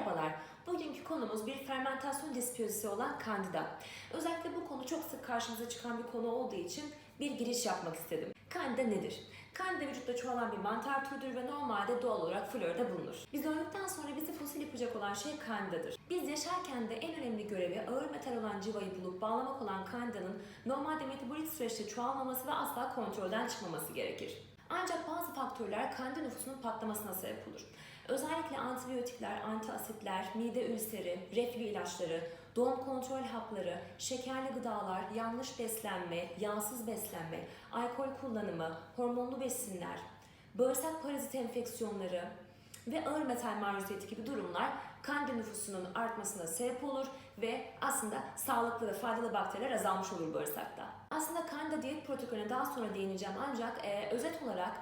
Merhabalar, bugünkü konumuz bir fermentasyon despiyozisi olan kandida. Özellikle bu konu çok sık karşımıza çıkan bir konu olduğu için bir giriş yapmak istedim. Kandida nedir? Kandida vücutta çoğalan bir mantar türüdür ve normalde doğal olarak florda bulunur. Biz öldükten sonra bizi fosil yapacak olan şey kandidadır. Biz yaşarken de en önemli görevi ağır metal olan civayı bulup bağlamak olan kandidanın normalde metabolik süreçte çoğalmaması ve asla kontrolden çıkmaması gerekir. Ancak bazı faktörler kandida nüfusunun patlamasına sebep olur. Özellikle antibiyotikler, antiasitler, mide ülseri, reflü ilaçları, doğum kontrol hapları, şekerli gıdalar, yanlış beslenme, yağsız beslenme, alkol kullanımı, hormonlu besinler, bağırsak parazit enfeksiyonları ve ağır metal maruziyeti gibi durumlar kandida nüfusunun artmasına sebep olur ve aslında sağlıklı ve faydalı bakteriler azalmış olur bağırsakta. Aslında kandida diyet protokolüne daha sonra değineceğim ancak e, özet olarak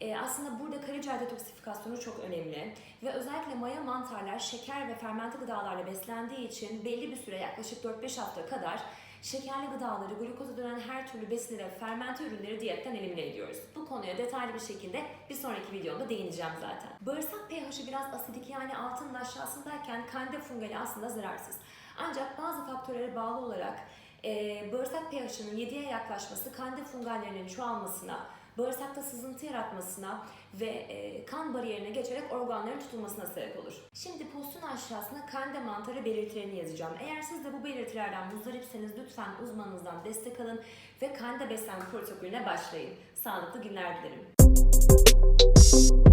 e, aslında burada karaciğer detoksifikasyonu çok önemli ve özellikle maya mantarlar şeker ve fermente gıdalarla beslendiği için belli bir süre yaklaşık 4-5 hafta kadar şekerli gıdaları, glukoza dönen her türlü besinleri fermente ürünleri diyetten elimine ediyoruz. Bu konuya detaylı bir şekilde bir sonraki videomda değineceğim zaten. Bağırsak pH'i biraz asidik yani altının aşağısındayken kandida fungali aslında zararsız. Ancak bazı faktörlere bağlı olarak e, bağırsak pH'inin 7'ye yaklaşması kandida fungallerinin çoğalmasına, bağırsakta sızıntı yaratmasına ve e, kan bariyerine geçerek organların tutulmasına sebep olur. Şimdi postun aşağısına kandida mantarı belirtilerini yazacağım. Eğer siz de bu belirtilerden muzdaripseniz lütfen uzmanınızdan destek alın ve kandida beslenme protokolüne başlayın. Sağlıklı günler dilerim.